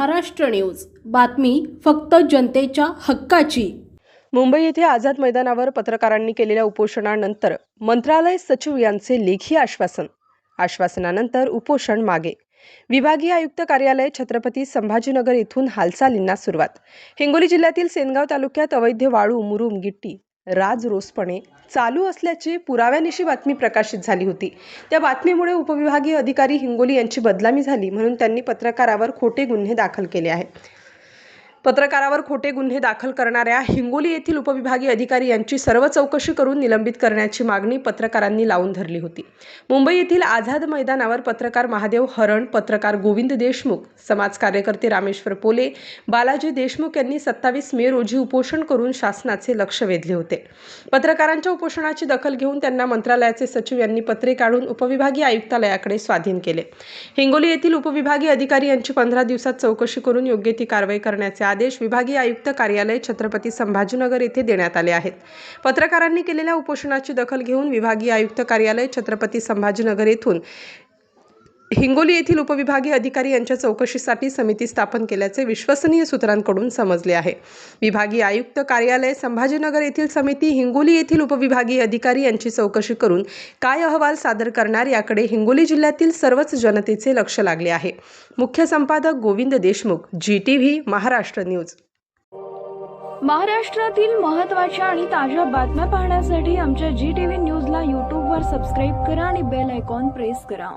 Maharashtra news. बातमी फक्त जनतेच्या हक्काची. मुंबई येथे आझाद मैदानावर पत्रकारांनी केलेल्या उपोषणानंतर मंत्रालय सचिव यांचे लेखी आश्वासन. आश्वासनानंतर उपोषण मागे. विभागीय आयुक्त कार्यालय छत्रपती संभाजीनगर येथून हालचालींना सुरुवात. हिंगोली जिल्ह्यातील सेनगाव तालुक्यात अवैध वाळू मुरुम गिट्टी राजरोसपणे चालू असल्याची पुराव्यानिशी बातमी प्रकाशित झाली होती. त्या बातमीमुळे उपविभागीय अधिकारी हिंगोली यांची बदलामी झाली म्हणून त्यांनी पत्रकारावर खोटे गुन्हे दाखल केले आहेत. पत्रकारावर खोटे गुन्हे दाखल करणाऱ्या हिंगोली येथील उपविभागीय अधिकारी यांची सर्व चौकशी करून निलंबित करण्याची मागणी पत्रकारांनी लावून धरली होती. मुंबई येथील आझाद मैदानावर पत्रकार महादेव हरण पत्रकार गोविंद देशमुख समाज कार्यकर्ते रामेश्वर पोले बालाजी देशमुख यांनी सत्तावीस मे रोजी उपोषण करून शासनाचे लक्ष वेधले होते. पत्रकारांच्या उपोषणाची दखल घेऊन त्यांना मंत्रालयाचे सचिव यांनी पत्रे काढून उपविभागीय आयुक्तालयाकडे स्वाधीन केले. हिंगोली येथील उपविभागीय अधिकारी यांची पंधरा दिवसात चौकशी करून योग्य ती कारवाई करण्याचे आदेश विभागीय आयुक्त कार्यालय छत्रपती संभाजीनगर येथे देण्यात आले आहेत. पत्रकारांनी केलेल्या उपोषणाची दखल घेऊन विभागीय आयुक्त कार्यालय छत्रपती संभाजीनगर येथून हिंगोली येथील उपविभागीय अधिकारी यांच्या चौकशीसाठी समिती स्थापन केल्याचे विश्वसनीय सूत्रांकडून समजले आहे. विभागीय आयुक्त कार्यालय संभाजीनगर येथील समिती हिंगोली येथील उपविभागीय अधिकारी यांची चौकशी करून काय अहवाल सादर करणार याकडे हिंगोली जिल्ह्यातील सर्वच जनतेचे लक्ष लागले आहे. मुख्य संपादक Govind Deshmukh ji T V Maharashtra news. महाराष्ट्रातील महत्त्वाच्या आणि ताज्या बातम्या पाहण्यासाठी आमच्या जी टी व्ही न्यूजला यूट्यूबवर सबस्क्राईब करा आणि बेल आयकॉन प्रेस करा.